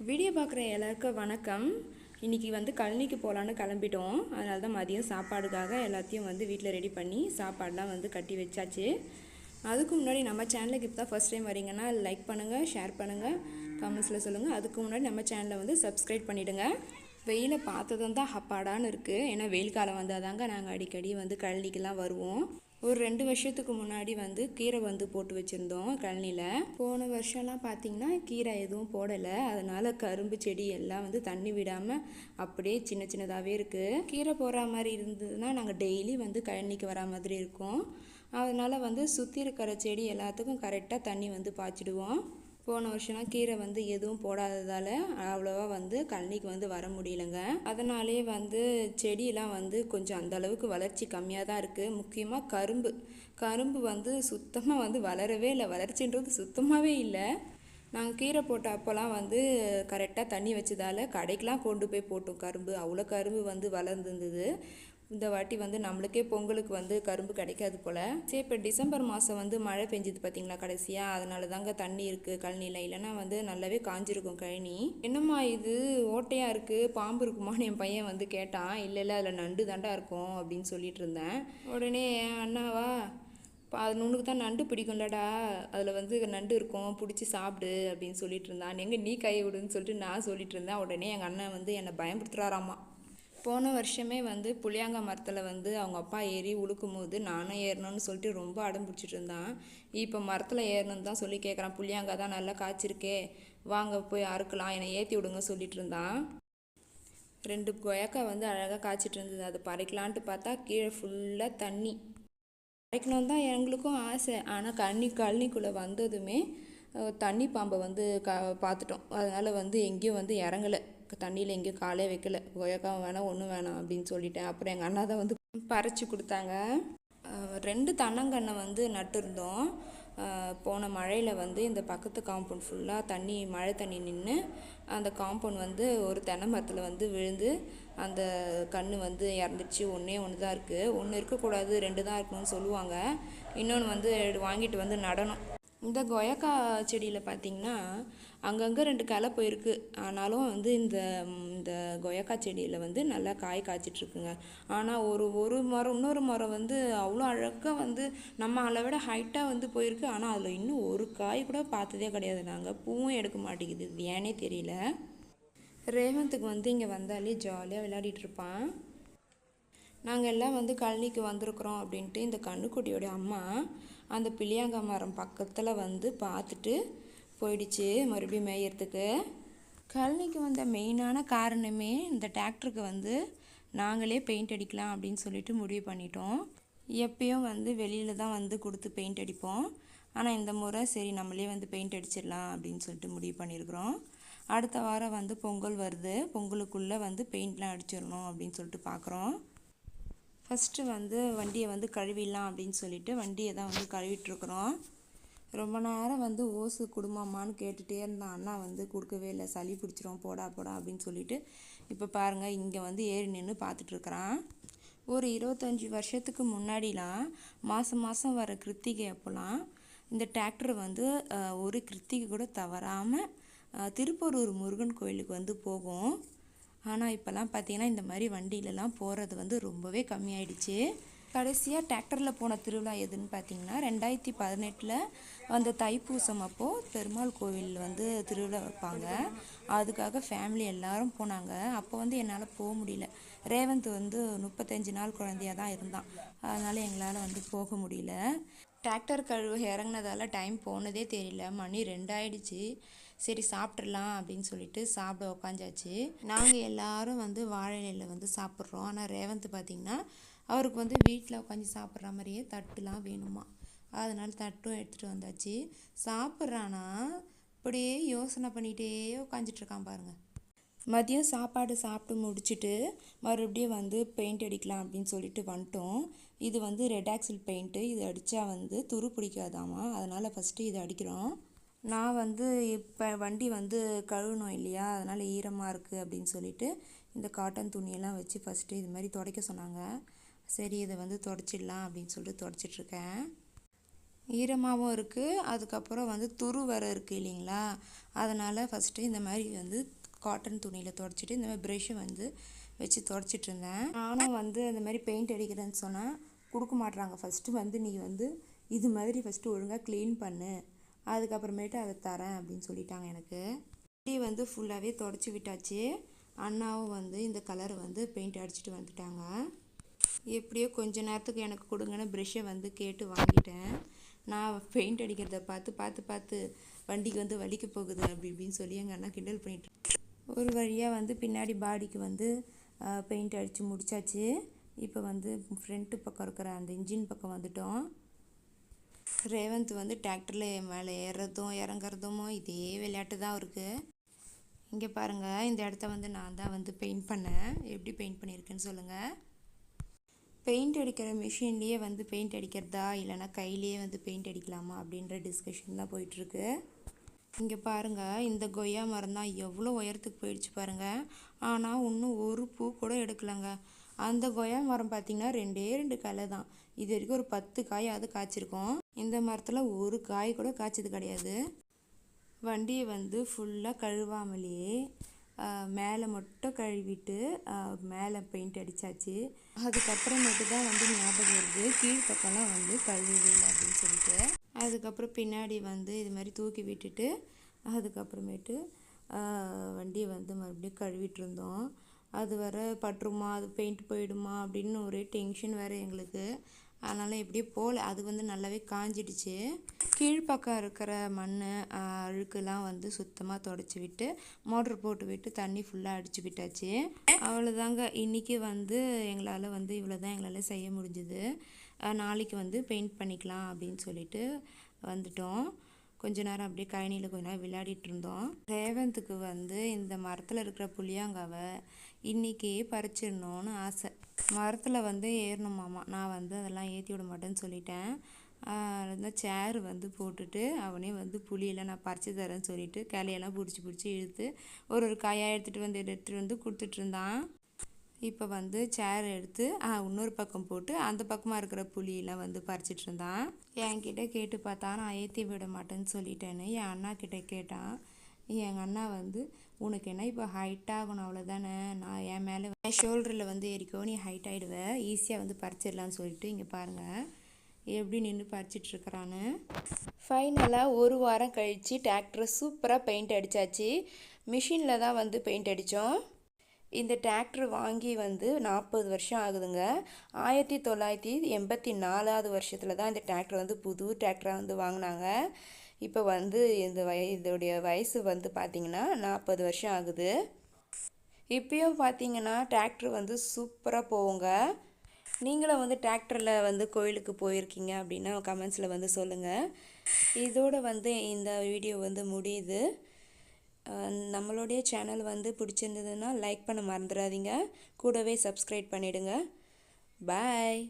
Video பார்க்குற எல்லாருக்கும் வணக்கம். இன்றைக்கி வந்து கழனிக்கு போகலான்னு கிளம்பிட்டோம். அதனால தான் மதியம் சாப்பாடுக்காக எல்லாத்தையும் வந்து வீட்டில் ரெடி பண்ணி சாப்பாடெலாம் வந்து கட்டி வச்சாச்சு. அதுக்கு முன்னாடி நம்ம சேனலுக்கு இப்போ தான் ஃபஸ்ட் டைம் வரீங்கன்னா லைக் பண்ணுங்கள் ஷேர் பண்ணுங்கள் கமெண்ட்ஸில் சொல்லுங்கள் அதுக்கு முன்னாடி நம்ம சேனலை வந்து சப்ஸ்கிரைப் பண்ணிவிடுங்க வெயிலை பார்த்ததும் தான் ஹப்பாடான்னு இருக்குது ஏன்னா வெயில் காலம் வந்தால் தாங்க நாங்கள் அடிக்கடி வந்து கழனிக்கெலாம் வருவோம். ஒரு ரெண்டு வருஷத்துக்கு முன்னாடி வந்து கீரை வந்து போட்டு வச்சுருந்தோம் கழனியில் போன வருஷம்லாம் பார்த்திங்கன்னா கீரை எதுவும் போடலை. அதனால் கரும்பு செடி எல்லாம் வந்து தண்ணி விடாமல் அப்படியே சின்ன சின்னதாகவே இருக்குது கீரை போடுற மாதிரி இருந்ததுன்னா நாங்கள் டெய்லி வந்து கழனிக்கு வரா மாதிரி இருக்கும். அதனால் வந்து சுற்றி இருக்கிற செடி எல்லாத்துக்கும் கரெக்டாக தண்ணி வந்து பாய்ச்சிடுவோம். போன வருஷம்லாம் கீரை வந்து எதுவும் போடாததால் அவ்வளோவா வந்து கழனிக்கு வந்து வர முடியலங்க. அதனாலே வந்து செடியெலாம் வந்து கொஞ்சம் அந்த அளவுக்கு வளர்ச்சி கம்மியாக தான் இருக்குது முக்கியமாக கரும்பு. கரும்பு வந்து சுத்தமாக வந்து வளரவே இல்லை. வளர்ச்சின்றது சுத்தமாகவே இல்லை. நாங்கள் கீரை போட்ட அப்போல்லாம் வந்து கரெக்டாக தண்ணி வச்சதால் கடைக்கெலாம் கொண்டு போய் போட்டோம் கரும்பு. அவ்வளோ கரும்பு வந்து வளர்ந்துருந்தது. இந்த வாட்டி வந்து நம்மளுக்கே பொங்கலுக்கு வந்து கரும்பு கிடைக்காது போல். சரி இப்போ டிசம்பர் மாதம் வந்து மழை பெஞ்சுது பார்த்தீங்களா கடைசியாக அதனால தாங்க தண்ணி இருக்குது கழனியில் இல்லைன்னா வந்து நல்லாவே காஞ்சிருக்கும் கழனி. என்னம்மா இது? ஓட்டையாக இருக்குது பாம்பு இருக்குமான்னு என் பையன் வந்து கேட்டான். இல்லை இல்லை அதில் நண்டு தாண்டா இருக்கும் அப்படின்னு சொல்லிட்டு இருந்தேன். உடனே என் அண்ணாவா அது நுண்ணுக்கு தான் நண்டு பிடிக்கும்லடா. அதில் வந்து நண்டு இருக்கும் பிடிச்சி சாப்பிடு அப்படின்னு சொல்லிட்டு இருந்தான். எங்கே நீ கை விடுன்னு சொல்லிட்டு நான் சொல்லிட்டு இருந்தேன். உடனே எங்கள் அண்ணன் வந்து என்னை பயன்படுத்துகிறாராம்மா போன வருஷமே வந்து புளியாங்கா மரத்தில் வந்து அவங்க அப்பா ஏறி உழுக்கும் போது நானும் ஏறணும்னு சொல்லிட்டு ரொம்ப அடம் பிடிச்சிட்டு இருந்தான். இப்போ மரத்தில் ஏறணும்னு தான் சொல்லி கேட்குறான் புளியாங்கா தான் நல்லா காய்ச்சிருக்கே. வாங்க போய் அறுக்கலாம். என்னை ஏற்றி விடுங்க சொல்லிட்டு இருந்தான். ரெண்டு கொயக்கா வந்து அழகாக காய்ச்சிட்டு இருந்தது. அதை பறிக்கலான்ட்டு பார்த்தா கீழே ஃபுல்லாக தண்ணி. பறிக்கணும் தான் எங்களுக்கும் ஆசை. ஆனால் கண்ணி கழனிக்குள்ளே வந்ததுமே தண்ணி பாம்பை வந்து க பார்த்துட்டோம். அதனால் வந்து எங்கேயும் வந்து இறங்கலை. தண்ணியில் எங்கேயும் காலே வைக்கல. கொய்யாக்காவும் வேணாம் ஒன்றும் வேணாம் அப்படின்னு சொல்லிட்டேன். அப்புறம் எங்கள் அண்ணா தான் வந்து பறித்து கொடுத்தாங்க. ரெண்டு தென்னங்கன்னை வந்து நட்டுருந்தோம். போன மழையில் வந்து இந்த பக்கத்து காம்பவுண்ட் ஃபுல்லாக தண்ணி மழை தண்ணி நின்று அந்த காம்பவுண்ட் வந்து ஒரு தென்னை மரத்தில் வந்து விழுந்து அந்த கண் வந்து இறந்துச்சு ஒன்றே ஒன்று தான் இருக்குது ஒன்று இருக்கக்கூடாது ரெண்டு தான் இருக்கணும்னு சொல்லுவாங்க. இன்னொன்று வந்து வாங்கிட்டு வந்து நடணும். இந்த கொயக்கா செடியில் பார்த்திங்கன்னா அங்கங்கே ரெண்டு களை போயிருக்கு. ஆனாலும் வந்து இந்த இந்த கொயக்கா செடியில் வந்து நல்லா காய் காய்ச்சிட்ருக்குங்க. ஆனால் ஒரு ஒரு மரம் இன்னொரு மரம் வந்து அவ்வளோ அழகாக வந்து நம்ம அதை விட ஹைட்டாக வந்து போயிருக்கு. ஆனால் அதில் இன்னும் ஒரு காய் கூட பார்த்ததே கிடையாது. நாங்கள் பூவும் எடுக்க மாட்டேங்குது. ஏனே தெரியல. ரேவந்துக்கு வந்து இங்கே வந்தாலே ஜாலியாக விளையாடிட்டு இருப்பான் நாங்கள் எல்லாம் வந்து கழனிக்கு வந்திருக்குறோம் அப்படின்ட்டு இந்த கண்ணுக்குட்டியோடைய அம்மா அந்த பிள்ளையாங்க மரம் பக்கத்தில் வந்து பார்த்துட்டு போயிடுச்சு மறுபடியும் மேயறதுக்கு. கழனிக்கு வந்த மெயினான காரணமே இந்த டிராக்டருக்கு வந்து நாங்களே பெயிண்ட் அடிக்கலாம் அப்படின்னு சொல்லிட்டு முடிவு பண்ணிட்டோம். எப்பயும் வந்து வெளியில் தான் வந்து கொடுத்து பெயிண்ட் அடிப்போம். ஆனால் இந்த முறை சரி நம்மளே வந்து பெயிண்ட் அடிச்சிடலாம் அப்படின்னு சொல்லிட்டு முடிவு பண்ணியிருக்கிறோம். அடுத்த வாரம் வந்து பொங்கல் வருது. பொங்கலுக்குள்ளே வந்து பெயிண்ட்லாம் அடிச்சிடணும் அப்படின்னு சொல்லிட்டு பார்க்குறோம். ஃபஸ்ட்டு வந்து வண்டியை வந்து கழுவிடலாம் அப்படின்னு சொல்லிட்டு வண்டியை தான் வந்து கழுவிட்டுருக்குறோம். ரொம்ப நேரம் வந்து ஓசு குடும்பமான்னு கேட்டுகிட்டே இருந்தான் அண்ணா வந்து கொடுக்கவே இல்லை. சளி பிடிச்சிரும் போடா போடா அப்படின்னு சொல்லிட்டு இப்போ பாருங்கள் இங்கே வந்து ஏறி நின்று பார்த்துட்ருக்குறான் ஒரு இருபத்தஞ்சி வருஷத்துக்கு முன்னாடிலாம் மாதம் மாதம் வர கிருத்திகை அப்போலாம் இந்த டிராக்டர் வந்து ஒரு கிருத்திகை கூட தவறாமல் திருப்பரூர் முருகன் கோயிலுக்கு வந்து போகும். ஆனால் இப்போல்லாம் பார்த்தீங்கன்னா இந்த மாதிரி வண்டியிலலாம் போகிறது வந்து ரொம்பவே கம்மியாயிடுச்சு. கடைசியாக டிராக்டரில் போன திருவிழா எதுன்னு பார்த்தீங்கன்னா ரெண்டாயிரத்தி பதினெட்டில் அந்த தைப்பூசம் அப்போது பெருமாள் கோவில் வந்து திருவிழா வைப்பாங்க. அதுக்காக ஃபேமிலி எல்லாரும் போனாங்க. அப்போ வந்து என்னால் போக முடியல. ரேவந்த் வந்து முப்பத்தஞ்சு நாள் குழந்தையாக தான் இருந்தான். அதனால் எங்களால் வந்து போக முடியல. டிராக்டர் கழுவு இறங்கினதால டைம் போனதே தெரியல. மணி ரெண்டாயிடுச்சு. சரி சாப்பிட்றலாம் அப்படின்னு சொல்லிட்டு சாப்பிட உக்காஞ்சாச்சு. நாங்கள் எல்லாரும் வந்து வாழை இலையில் வந்து சாப்பிட்றோம். ஆனால் ரேவந்த் பார்த்திங்கன்னா அவருக்கு வந்து வீட்டில் உட்காந்து சாப்பிட்ற மாதிரியே தட்டுலாம் வேணுமா? அதனால் தட்டும் எடுத்துகிட்டு வந்தாச்சு. சாப்பிட்றானா அப்படியே யோசனை பண்ணிகிட்டே உட்காந்துட்ருக்கான் பாருங்கள் மதியம் சாப்பாடு சாப்பிட்டு முடிச்சுட்டு மறுபடியும் வந்து பெயிண்ட் அடிக்கலாம் அப்படின்னு சொல்லிட்டு வந்துட்டோம். இது வந்து ரெட் ஆக்சில் பெயிண்ட்டு இது அடித்தா வந்து துரு பிடிக்காதாமா? அதனால் ஃபஸ்ட்டு இது அடிக்கிறோம். நான் வந்து இப்போ வண்டி வந்து கழுவணும் இல்லையா? அதனால் ஈரமாக இருக்குது அப்படின்னு சொல்லிட்டு இந்த காட்டன் துணியெல்லாம் வச்சு ஃபஸ்ட்டு இது மாதிரி துடைக்க சொன்னாங்க. சரி இதை வந்து துடைச்சிடலாம் அப்படின்னு சொல்லிட்டு துடைச்சிட்ருக்கேன் ஈரமாகவும் இருக்குது அதுக்கப்புறம் வந்து துரு வர இருக்குது இல்லைங்களா? அதனால் ஃபஸ்ட்டு இந்த மாதிரி வந்து காட்டன் துணியில் துடைச்சிட்டு இந்த மாதிரி ப்ரெஷ்ஷை வந்து வச்சு துடைச்சிட்டு இருந்தேன். நானும் வந்து அந்த மாதிரி பெயிண்ட் அடிக்கிறேன்னு சொன்னால் கொடுக்க மாட்டுறாங்க ஃபஸ்ட்டு வந்து நீ வந்து இது மாதிரி ஃபஸ்ட்டு ஒழுங்காக க்ளீன் பண்ணு. அதுக்கப்புறமேட்டு அதை தரேன் அப்படின்னு சொல்லிட்டாங்க எனக்கு. முடி வந்து ஃபுல்லாகவே தொடச்சி விட்டாச்சு. அண்ணாவும் வந்து இந்த கலர் வந்து பெயிண்ட் அடிச்சுட்டு வந்துட்டாங்க. எப்படியோ கொஞ்ச நேரத்துக்கு எனக்கு கொடுங்கன்னு ப்ரெஷ்ஷை வந்து கேட்டு வாங்கிட்டேன். நான் பெயிண்ட் அடிக்கிறத பார்த்து பார்த்து பார்த்து வண்டிக்கு வந்து வலிக்க போகுது அப்படி இப்படின்னு சொல்லி எங்கள் அண்ணா கிண்டல் பண்ணிட்டு ஒரு வழியாக வந்து பின்னாடி பாடிக்கு வந்து பெயிண்ட் அடித்து முடிச்சாச்சு. இப்போ வந்து ஃப்ரண்ட்டு பக்கம் இருக்கிற அந்த இன்ஜின் பக்கம் வந்துட்டோம். ரேவந்த் வந்து டிராக்டரில் மேலே ஏறுறதும் இறங்குறதும் இதே விளையாட்டு தான் இருக்குது இங்கே பாருங்கள் இந்த இடத்த வந்து நான் தான் வந்து பெயிண்ட் பண்ணேன். எப்படி பெயிண்ட் பண்ணியிருக்கேன்னு சொல்லுங்கள் பெயிண்ட் அடிக்கிற மிஷின்லேயே வந்து பெயிண்ட் அடிக்கிறதா? இல்லைனா கையிலேயே வந்து பெயிண்ட் அடிக்கலாமா? அப்படின்ற டிஸ்கஷன் தான் போயிட்டுருக்கு. இங்கே பாருங்கள் இந்த கொய்யா மரம் தான் எவ்வளோ உயரத்துக்கு போயிடுச்சு பாருங்கள் ஆனால் இன்னும் ஒரு பூ கூட எடுக்கலைங்க. அந்த கொய்யா மரம் பார்த்திங்கன்னா ரெண்டே ரெண்டு கிளை தான். இது வரைக்கும் ஒரு பத்து காயாவது காய்ச்சிருக்கோம். இந்த மரத்தில் ஒரு காய் கூட காய்ச்சது கிடையாது. வண்டியை வந்து ஃபுல்லாக கழுவாமலேயே மேலே மட்டும் கழுவிட்டு மேலே பெயிண்ட் அடித்தாச்சு அதுக்கப்புறமேட்டு தான் வந்து ஞாபகம் வருது. கீழ்ப்பக்கம்லாம் வந்து கழுவிடல அப்படின்னு சொல்லிட்டு. அதுக்கப்புறம் பின்னாடி வந்து இது மாதிரி தூக்கி விட்டுட்டு அதுக்கப்புறமேட்டு வண்டியை வந்து மறுபடியும் கழுவிட்டு இருந்தோம். அது வர பட்டுருமா அது பெயிண்ட் போயிடுமா அப்படின்னு ஒரே டென்ஷன் வேறு எங்களுக்கு. அதனால் எப்படியே போகல அது வந்து நல்லாவே காஞ்சிடுச்சு. கீழ்ப்பக்கம் இருக்கிற மண் அழுக்கெல்லாம் வந்து சுத்தமாக தொடச்சி விட்டு மோட்ரு போட்டு விட்டு தண்ணி ஃபுல்லாக அடிச்சு விட்டாச்சு. அவ்வளோதாங்க இன்றைக்கி வந்து எங்களால் வந்து இவ்வளோ தான் எங்களால் செய்ய முடிஞ்சுது. நாளைக்கு வந்து பெயிண்ட் பண்ணிக்கலாம் அப்படின்னு சொல்லிட்டு வந்துட்டோம். கொஞ்ச நேரம் அப்படியே கழனியில் கொஞ்ச நேரம் விளையாடிட்டு இருந்தோம். ரேவந்துக்கு வந்து இந்த மரத்தில் இருக்கிற புளியாங்காவை இன்றைக்கே பறிச்சிடணும்னு ஆசை. மரத்தில் வந்து ஏறணுமாமா நான் வந்து அதெல்லாம் ஏற்றி விட மாட்டேன்னு சொல்லிட்டேன். அந்த சேர் வந்து போட்டுட்டு அவனே வந்து புளியெல்லாம் நான் பறித்து தரேன்னு சொல்லிட்டு கிளையெல்லாம் பிடிச்சி பிடிச்சி இழுத்து ஒரு ஒரு காயாக எடுத்துகிட்டு வந்து எடுத்துகிட்டு வந்து கொடுத்துட்ருந்தான் இப்போ வந்து சேர் எடுத்து இன்னொரு பக்கம் போட்டு அந்த பக்கமாக இருக்கிற புளியெல்லாம் வந்து பறிச்சிட்டு இருந்தான். என்கிட்ட கேட்டு பார்த்தா நான் ஏற்றி விட மாட்டேன்னு சொல்லிட்டேன்னு என் அண்ணா கிட்டே கேட்டான். எங்கள் அண்ணா வந்து உனக்கு என்ன இப்போ ஹைட் ஆகணும் அவ்வளோதானே நான் என் மேலே என் ஷோல்டரில் வந்து ஏறிக்கோ நீ ஹைட் ஆகிடுவேன் ஈஸியாக வந்து பறிச்சிடலான்னு சொல்லிட்டு இங்கே பாருங்கள் எப்படி நின்று பறிச்சிட்ருக்குறான்னு ஃபைனலாக ஒரு வாரம் கழித்து டிராக்டரை சூப்பராக பெயிண்ட் அடித்தாச்சு மிஷினில் தான் வந்து பெயிண்ட் அடித்தோம் இந்த டிராக்டர் வாங்கி வந்து நாற்பது வருஷம் ஆகுதுங்க. ஆயிரத்தி தொள்ளாயிரத்தி எண்பத்தி நாலாவது வருஷத்தில் தான் இந்த டிராக்டர் வந்து புது டிராக்டராக வந்து வாங்கினாங்க. இப்போ வந்து இந்த வய இதோடைய வயசு வந்து பார்த்திங்கன்னா நாற்பது வருஷம் ஆகுது. இப்பயும் பார்த்தீங்கன்னா டிராக்டர் வந்து சூப்பராக போகுங்க. நீங்களும் வந்து டிராக்டரில் வந்து கோயிலுக்கு போயிருக்கீங்க அப்படின்னா கமெண்ட்ஸில் வந்து சொல்லுங்கள் இதோடு வந்து இந்த வீடியோ வந்து முடியுது. நம்மளுடைய சேனல் வந்து பிடிச்சிருந்ததுன்னா லைக் பண்ண மறந்துடாதீங்க. கூடவே சப்ஸ்கிரைப் பண்ணிவிடுங்க பாய்.